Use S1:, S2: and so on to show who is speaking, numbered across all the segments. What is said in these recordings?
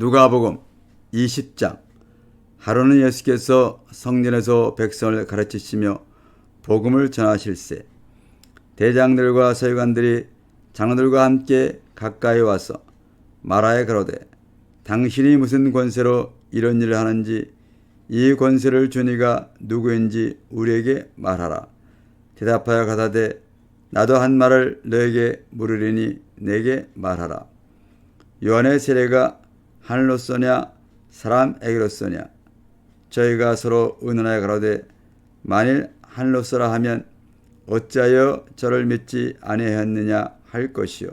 S1: 누가복음 20장. 하루는 예수께서 성전에서 백성을 가르치시며 복음을 전하실세. 대장들과 서기관들이 장로들과 함께 가까이 와서 말하여 그러되 당신이 무슨 권세로 이런 일을 하는지 이 권세를 주니가 누구인지 우리에게 말하라. 대답하여 가다되 나도 한 말을 너에게 물으리니 내게 말하라. 요한의 세례가 하늘로서냐 사람에게로서냐. 저희가 서로 의논하여 가로되 만일 하늘로서라 하면 어찌하여 저를 믿지 아니하였느냐 할 것이요.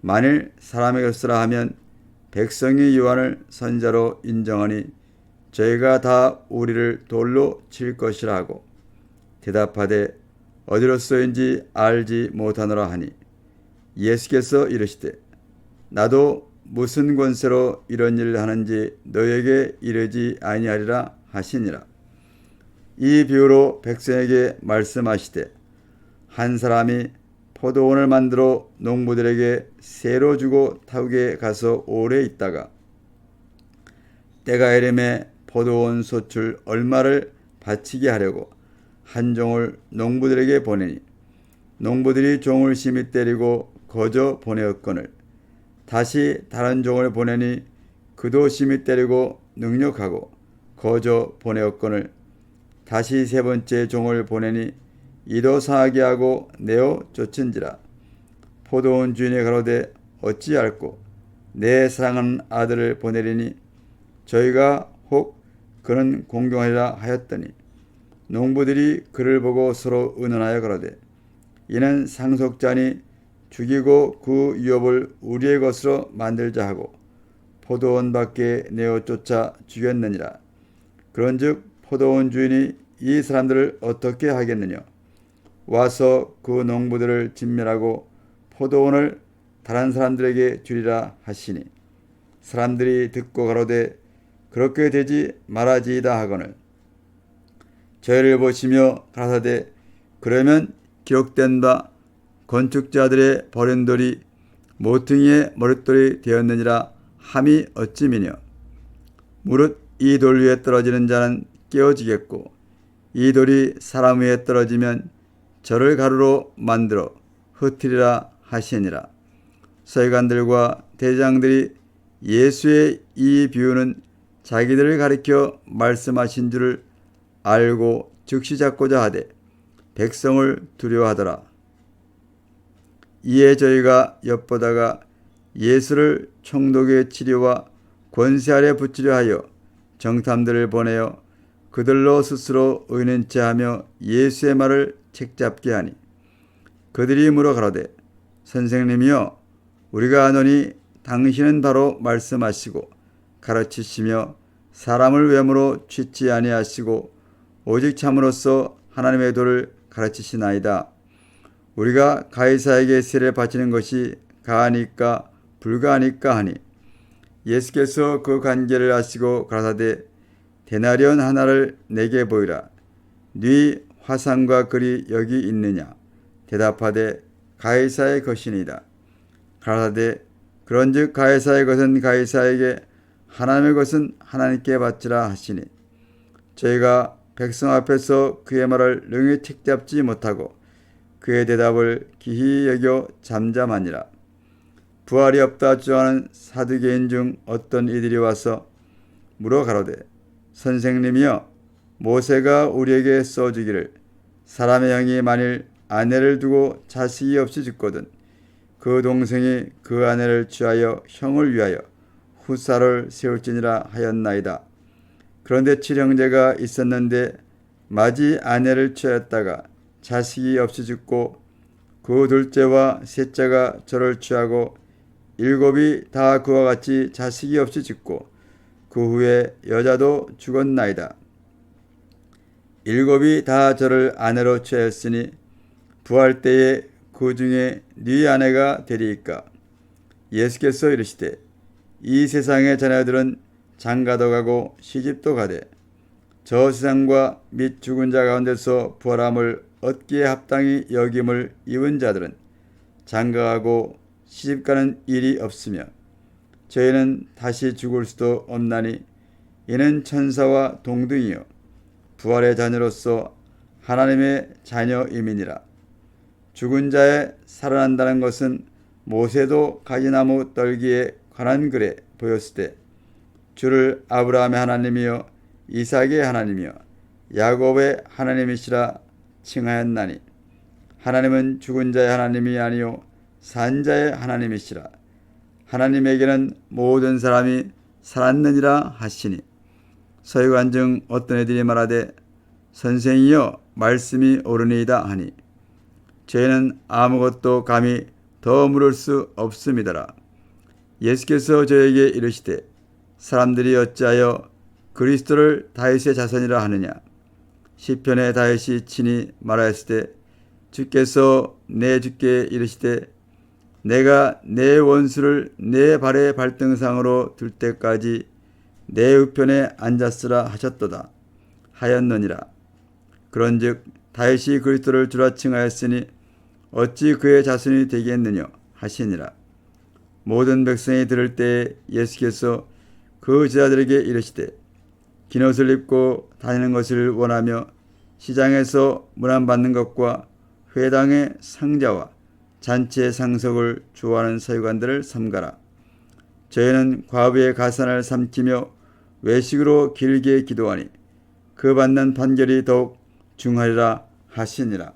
S1: 만일 사람에게로서라 하면 백성이 요한을 선자로 인정하니 저희가 다 우리를 돌로 칠 것이라 하고 대답하되 어디로서인지 알지 못하노라 하니 예수께서 이르시되 나도 무슨 권세로 이런 일을 하는지 너에게 이르지 아니하리라 하시니라. 이 비유로 백성에게 말씀하시되 한 사람이 포도원을 만들어 농부들에게 새로 주고 타국에 가서 오래 있다가 때가 이름에 포도원 소출 얼마를 바치게 하려고 한 종을 농부들에게 보내니 농부들이 종을 심히 때리고 거저 보내었거늘 다시 다른 종을 보내니 그도 심히 때리고 능력하고 거저 보내었거늘. 다시 세 번째 종을 보내니 이도 상하게 하고 내어 쫓은지라. 포도원 주인이 가로되 어찌할꼬 내 사랑하는 아들을 보내리니 저희가 혹 그는 공경하리라 하였더니 농부들이 그를 보고 서로 의논하여 그러되 이는 상속자니 죽이고 그 유업을 우리의 것으로 만들자 하고 포도원 밖에 내어 쫓아 죽였느니라. 그런즉 포도원 주인이 이 사람들을 어떻게 하겠느냐? 와서 그 농부들을 진멸하고 포도원을 다른 사람들에게 주리라 하시니 사람들이 듣고 가로되 그렇게 되지 말아지이다 하거늘 저희를 보시며 가라사대 그러면 기록된 바 건축자들의 버린 돌이 모퉁이의 머릿돌이 되었느니라 함이 어찌미뇨 무릇 이 돌 위에 떨어지는 자는 깨어지겠고 이 돌이 사람 위에 떨어지면 저를 가루로 만들어 흩으리라 하시니라 서기관들과 대장들이 예수의 이 비유는 자기들을 가리켜 말씀하신 줄을 알고 즉시 잡고자 하되 백성을 두려워하더라. 이에 저희가 엿보다가 예수를 총독의 치료와 권세 아래 붙이려 하여 정탐들을 보내어 그들로 스스로 의는체 하며 예수의 말을 책잡게 하니 그들이 물어 가로되 선생님이여 우리가 아노니 당신은 바로 말씀하시고 가르치시며 사람을 외모로 취지 아니하시고 오직 참으로써 하나님의 도를 가르치시나이다. 우리가 가이사에게 세례 바치는 것이 가하니까 불가하니까 하니 예수께서 그 관계를 아시고 가라사대 데나리온 하나를 내게 보이라. 네 화상과 글이 여기 있느냐? 대답하되 가이사의 것이니다. 가라사대 그런즉 가이사의 것은 가이사에게 하나님의 것은 하나님께 바치라 하시니 저희가 백성 앞에서 그의 말을 능히 책잡지 못하고 그의 대답을 기히 여겨 잠잠하니라. 부활이 없다 주장하는 사두개인 중 어떤 이들이 와서 물어 가로되 선생님이여 모세가 우리에게 써주기를 사람의 형이 만일 아내를 두고 자식이 없이 죽거든 그 동생이 그 아내를 취하여 형을 위하여 후사를 세울지니라 하였나이다. 그런데 칠형제가 있었는데 마지 아내를 취하였다가 자식이 없이 죽고 그 둘째와 셋째가 저를 취하고 일곱이 다 그와 같이 자식이 없이 죽고 그 후에 여자도 죽었나이다. 일곱이 다 저를 아내로 취하였으니 부활 때에 그 중에 네 아내가 되리이까. 예수께서 이르시되 이 세상의 자녀들은 장가도 가고 시집도 가되 저 세상과 및 죽은 자 가운데서 부활함을 얻기에 합당히 여김을 입은 자들은 장가가고 시집가는 일이 없으며 저희는 다시 죽을 수도 없나니 이는 천사와 동등이요 부활의 자녀로서 하나님의 자녀임이니라. 죽은 자의 살아난다는 것은 모세도 가지나무 떨기에 관한 글에 보였을 때 주를 아브라함의 하나님이여 이삭의 하나님이여 야곱의 하나님이시라 칭하였나니 하나님은 죽은 자의 하나님이 아니요 산 자의 하나님이시라. 하나님에게는 모든 사람이 살았느니라 하시니 서유관 중 어떤 애들이 말하되 선생이여 말씀이 옳으니이다 하니 저희는 아무것도 감히 더 물을 수 없음이더라. 예수께서 저에게 이르시되 사람들이 어찌하여 그리스도를 다윗의 자손이라 하느냐 시편의 다윗이 친히 말하였을 때 주께서 내 주께 이르시되 내가 내 원수를 내 발의 발등상으로 둘 때까지 내 우편에 앉았으라 하셨도다 하였느니라. 그런즉 다윗이 그리스도를 주라 칭하였으니 어찌 그의 자손이 되겠느냐 하시니라. 모든 백성이 들을 때에 예수께서 그 제자들에게 이르시되 긴 옷을 입고 다니는 것을 원하며 시장에서 문안받는 것과 회당의 상자와 잔치의 상석을 좋아하는 서유관들을 삼가라. 저희는 과부의 가산을 삼키며 외식으로 길게 기도하니 그 받는 판결이 더욱 중하리라 하시니라.